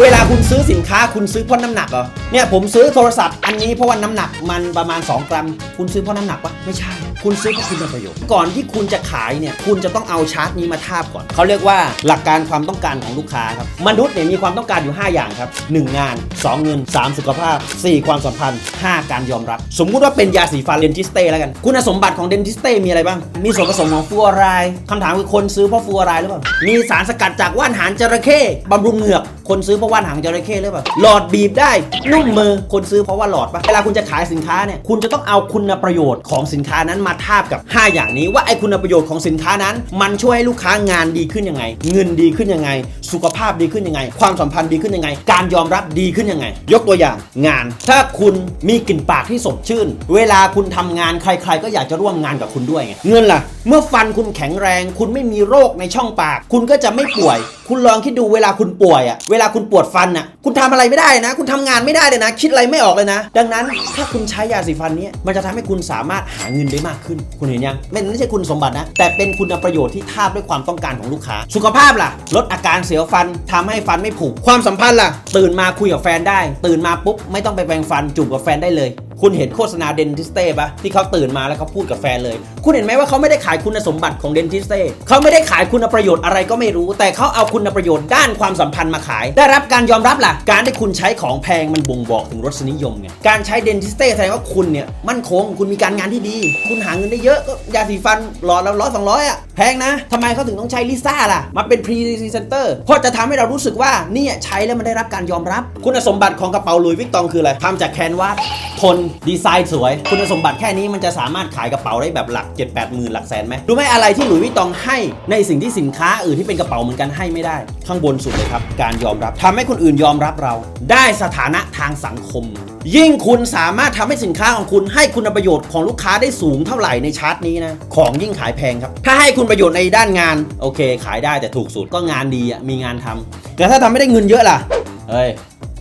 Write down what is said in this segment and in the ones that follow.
เวลาคุณซื้อสินค้าคุณซื้อเพราะน้ำหนักเหรอ เนี่ยผมซื้อโทรศัพท์อันนี้เพราะว่าน้ำหนักมันประมาณ 2 กรัม คุณซื้อเพราะน้ำหนักปะไม่ใช่ คุณซื้อเพราะคุณเป็นประโยชน์ ก่อนที่คุณจะขายเนี่ยคุณจะต้องเอาชาร์ตนี้มาทาบก่อน เขาเรียกว่าหลักการความต้องการของลูกค้าครับ มนุษย์เนี่ยมีความต้องการอยู่ 5 อย่างครับ 1 งาน 2 เงิน 3 สุขภาพ 4 ความสัมพันธ์ 5 การยอมรับ สมมุติว่าเป็นยาสีฟันเดนทิสเต้แล้วกัน คุณสมบัติของเดนทิสเต้มีอะไรบ้าง มีส่วนผสมของฟูออไรด์คำถามคือคนซื้อเพราะฟูออไรด์หรือเปล่า มีสารสกัดจากว่านหางจระเข้บำรุงเหงือก คนซื้อเพราะว่านหางจระเข้หรือเปล่าหลอดบีบได้ นุ่มมือคนซื้อเพราะว่าหลอดปะเวลาคุณจะขายสินค้าเนี่ยคุณจะต้องเอาคุณประโยชน์ของสินค้านั้นมาทาบกับ 5 อย่างนี้ว่าไอ้คุณประโยชน์ของสินค้านั้น มันช่วยให้ลูกค้างานดีขึ้นยังไง เงินดีขึ้นยังไง สุขภาพดีขึ้นยังไง ความสัมพันธ์ดีขึ้นยังไง การยอมรับดีขึ้นยังไง ยกตัวอย่างงาน ถ้าคุณมีกลิ่นปากที่สดชื่น เวลาคุณทำงานใคร ๆ ก็อยากจะร่วมงานกับคุณด้วยไงเงินล่ะ เมื่อฟันคุณแข็งแรง คุณไม่มีโรคในช่องปาก คุณก็จะไม่ป่วย คุณลองคิดดูเวลาคุณป่วยอะเวลาคุณปวดฟันอะคุณทำอะไรไม่ได้นะ คุณทำงานไม่ได้เลยนะ คิดอะไรไม่ออกเลยนะ ดังนั้นถ้าคุณใช้ยาสีฟันนี้มันจะทำให้คุณสามารถหาเงินได้มากขึ้น คุณเห็นยังไม่ไม่ใช่คุณสมบัตินะ แต่เป็นคุณประโยชน์ที่ทาบด้วยความต้องการของลูกค้า สุขภาพล่ะ ลดอาการเสียวฟันทำให้ฟันไม่ผุความสัมพันธ์ล่ะ ตื่นมาคุยกับแฟนได้ ตื่นมาปุ๊บไม่ต้องไปแปรงฟันจูบกับแฟนได้เลย คุณเห็นโฆษณาเดนทิสเต้ปะที่เขาตื่นมาแล้วเขาพูดกับแฟนเลย คุณเห็นไหมว่าเขาไม่ได้ขายคุณสมบัติของเดนทิสเต้เขาไม่ได้ขายคุณประโยชน์อะไรก็ไม่รู้ แต่เขาเอาคุณประโยชน์ด้านความสัมพันธ์มาขาย ได้รับการยอมรับล่ะ การที่คุณใช้ของแพงมันบ่งบอกถึงรสนิยมไงการใช้เดนทิสเต้แสดงว่าคุณเนี่ยมั่นคงคุณมีการงานที่ดี คุณหาเงินได้เยอะก็ยาสีฟันหลอดละร้อยสองร้อยอะ แพงนะทำไมเขาถึงต้องใช้ลิซ่าล่ะ มาเป็นพรีเซนเตอร์เพราะจะทำให้เรารู้สึกว่านี่ใช้แล้วมันได้รับการยอมรับ คุณสมบัติของกระเป๋าลุยวิกตองคืออะไรทำจากแคนวาสทนดีไซน์สวย คุณสมบัติแค่นี้มันจะสามารถขายกระเป๋าได้แบบหลัก 7 8หมื่นหลักแสนไหมรู้ไหมอะไรที่หลุยวิกตองให้ในสิ่งที่สินค้าอื่นที่เป็นกระเป๋าเหมือนกันให้ไม่ได้ ข้างบนสุดเลยครับ การยอมรับทำให้คนอื่นยอมรับเรา ได้สถานะทางสังคม ยิ่งคุณสามารถทำให้สินค้าของคุณให้คุณประโยชน์ของลูกค้าได้สูงเท่าไหร่ในชาร์ตนี้นะของยิ่งขายแพงครับถ้าให้คุณประโยชน์ในด้านงาน โอเค ขายได้แต่ถูกสุดก็งานดีอะมีงานทำแต่ถ้าทำไม่ได้เงินเยอะล่ะเฮ้ย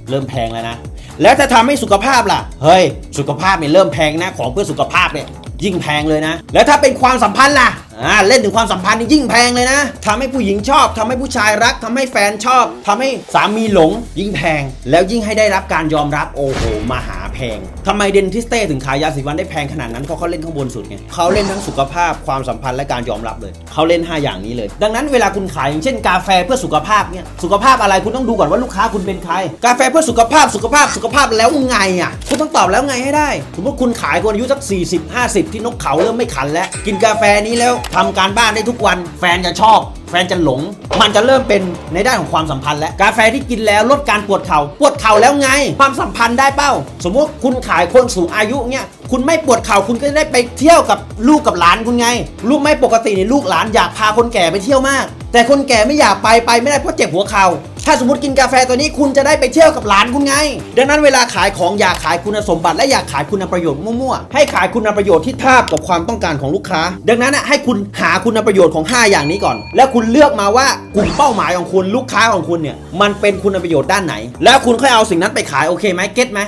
เริ่มแพงแล้วนะ แล้วถ้าทำให้สุขภาพล่ะเฮ้ยสุขภาพเนี่ยเริ่มแพงนะของเพื่อสุขภาพเนี่ยยิ่งแพงเลยนะ แล้วถ้าเป็นความสัมพันธ์ล่ะอ่าเล่นถึงความสัมพันธ์นี่ยิ่งแพงเลยนะทำให้ผู้หญิงชอบทำให้ผู้ชายรักทำให้แฟนชอบทำให้สามีหลง ยิ่งแพง แล้วยิ่งให้ได้รับการยอมรับโอ้โหมหา แพงทำไมเดนทิสเต้ถึงขายยาสีฟันได้แพงขนาดนั้นเพราะเขาเล่นข้างบนสุดไงเขาเล่นทั้งสุขภาพความสัมพันธ์และการยอมรับเลย เขาเล่น 5 อย่างนี้เลย ดังนั้นเวลาคุณขายอย่างเช่นกาแฟเพื่อสุขภาพเนี่ยสุขภาพอะไรคุณต้องดูก่อนว่าลูกค้าคุณเป็นใคร กาแฟเพื่อสุขภาพสุขภาพสุขภาพแล้วไงอะคุณต้องตอบแล้วไงให้ได้สมมติคุณขายคนอายุสัก 40 50 ที่นกเขาเริ่มไม่ขันแล้ว กินกาแฟนี้แล้วทำการบ้านได้ทุกวัน แฟนจะชอบแฟนจะหลง มันจะเริ่มเป็นในด้านของความสัมพันธ์แล้ว กาแฟที่กินแล้วลดการปวดเขา่า ปวดเข่าแล้วไง ความสัมพันธ์ได้เป้า สมมติคุณขายคนสูงอายุเนี่ย คุณไม่ปวดเข่าคุณก็ได้ไปเที่ยวกับลูกกับหลานคุณไง ลูกไม่ปกติเนี่ยลูกหลานอยากพาคนแก่ไปเที่ยวมาก แต่คนแก่ไม่อยากไปไปไม่ได้เพราะเจ็บหัวเข่าถ้าสมมติกินกาแฟตัวนี้คุณจะได้ไปเที่ยวกับหลานคุณไง ดังนั้นเวลาขายของอยากขายคุณสมบัติและอยากขายคุณประโยชน์มั่วๆ ให้ขายคุณประโยชน์ที่ทาบกับความต้องการของลูกค้า ดังนั้นนะให้คุณหาคุณประโยชน์ของ 5 อย่างนี้ก่อน แล้วคุณเลือกมาว่ากลุ่มเป้าหมายของคุณลูกค้าของคุณเนี่ยมันเป็นคุณประโยชน์ด้านไหน แล้วคุณค่อยเอาสิ่งนั้นไปขายโอเคไหมเก็ตไหม